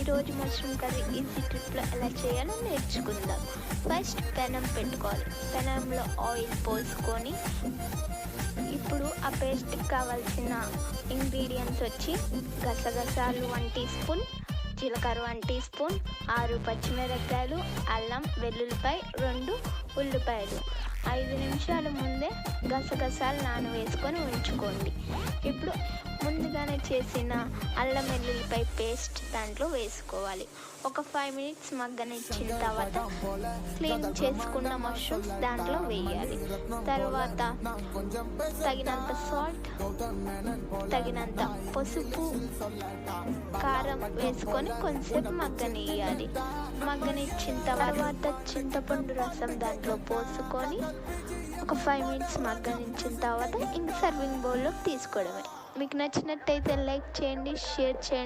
ఈరోజు mushroom curry easy ట్రిప్లో ఎలా చేయాలో నేర్చుకుందాం. ఫస్ట్ పెనం పెట్టుకోవాలి. పెనంలో ఆయిల్ పోసుకొని ఇప్పుడు ఆ పేస్ట్కి కావాల్సిన ఇంగ్రీడియంట్స్ వచ్చి గసగసాలు వన్ టీ స్పూన్ జీలకర్ర వన్ టీ స్పూన్ ఆరు పచ్చిమిరపకాయలు అల్లం వెల్లుల్లిపాయ రెండు ఉల్లిపాయలు. ఐదు నిమిషాల ముందే గసగసాలు నానవేసుకొని ఉంచుకోండి. ఇప్పుడు ముందుగానే చేసిన అల్లం వెల్లుల్లిపై పేస్ట్ దాంట్లో వేసుకోవాలి. ఒక ఫైవ్ మినిట్స్ మగ్గనిచ్చిన తర్వాత క్లీన్ చేసుకున్న మష్రూమ్స్ దాంట్లో వేయాలి. తర్వాత తగినంత సాల్ట్ తగినంత పసుపు కారం వేసుకొని కొంచెంసేపు మగ్గనియాలి మగ్గనిచ్చిన తర్వాత చింతపండు రసం దాంట్లో పోసుకొని ఒక ఫైవ్ మినిట్స్ మగ్గనించిన తర్వాత ఇంక సర్వింగ్ బౌల్లోకి తీసుకోవడమే. మీకు నచ్చినట్టయితే లైక్ చేయండి షేర్ చేయండి.